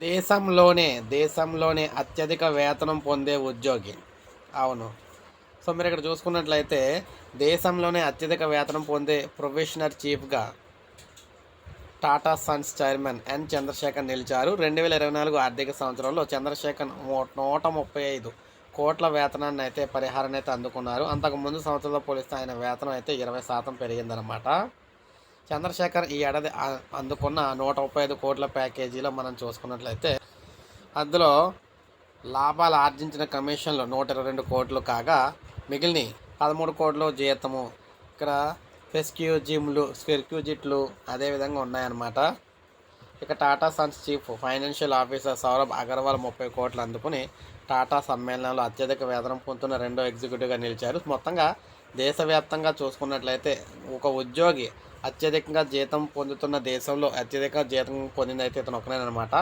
దేశంలోనే దేశంలోనే అత్యధిక వేతనం పొందే ఉద్యోగి. అవును. సో మీరు ఇక్కడ చూసుకున్నట్లయితే దేశంలోనే అత్యధిక వేతనం పొందే ప్రొఫెషనల్ చీఫ్గా Tata Sons chairman N. Chandrasekhar నిలిచారు. రెండు వేల ఇరవై నాలుగు ఆర్థిక సంవత్సరంలో చంద్రశేఖర్ నూ- నూట ముప్పై ఐదు కోట్ల వేతనాన్ని అయితే పరిహారాన్ని అయితే అందుకున్నారు. అంతకు ముందు సంవత్సరంలో పోలిస్తే ఆయన వేతనం అయితే ఇరవై శాతం పెరిగిందనమాట చంద్రశేఖర్ ఈ ఏడాది అందుకున్న నూట ముప్పై ఐదు కోట్ల ప్యాకేజీలో మనం చూసుకున్నట్లయితే అందులో లాభాలు ఆర్జించిన కమిషన్లు నూట ఇరవై రెండు కోట్లు కాగా మిగిలిన పదమూడు కోట్లు జీతము. ఇక్కడ ఫెస్క్యూ జిమ్లు స్పెర్క్యూజిట్లు అదేవిధంగా ఉన్నాయన్నమాట. ఇక Tata Sons chief financial officer Saurabh Agarwal ముప్పై కోట్లు అందుకుని టాటా సమ్మేళనంలో అత్యధిక వేతనం పొందుతున్న రెండో ఎగ్జిక్యూటివ్గా నిలిచారు. మొత్తంగా దేశవ్యాప్తంగా చూసుకున్నట్లయితే ఒక ఉద్యోగి అత్యధికంగా జీతం పొందుతున్న దేశంలో అత్యధిక జీతం పొందింది అయితే ఇతను ఒకనేనమాట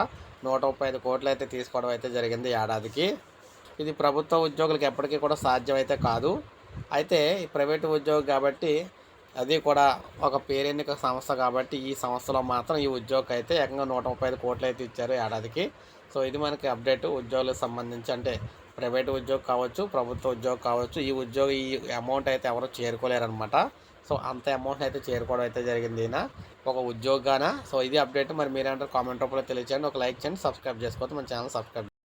నూట ముప్పై ఐదు కోట్లు అయితే తీసుకోవడం అయితే జరిగింది ఏడాదికి. ఇది ప్రభుత్వ ఉద్యోగులకు ఎప్పటికీ కూడా సాధ్యం అయితే కాదు. అయితే ఈ ప్రైవేటు ఉద్యోగి కాబట్టి అది కూడా ఒక పేరెన్నిక సంస్థ కాబట్టి ఈ సంస్థలో మాత్రం ఈ ఉద్యోగం అయితే ఏకంగా నూట ముప్పై ఐదు కోట్లు అయితే ఇచ్చారు ఏడాదికి. సో ఇది మనకి అప్డేట్ ఉద్యోగులకు సంబంధించి అంటే ప్రైవేట్ ఉద్యోగం కావచ్చు ప్రభుత్వ ఉద్యోగం కావచ్చు ఈ ఉద్యోగం ఈ అమౌంట్ అయితే ఎవరు చేరుకోలేరనమాట సో అంత అమౌంట్ అయితే చేరుకోవడం అయితే జరిగింది ఈయన. ఒక ఉద్యోగాన. సో ఇది అప్డేట్. మరి మీరేంటారు కామెంట్ రూపంలో తెలియచేయండి. ఒక లైక్ చేయండి. సబ్స్క్రైబ్ చేసుకోవచ్చు మన ఛానల్ సబ్స్క్రైబ్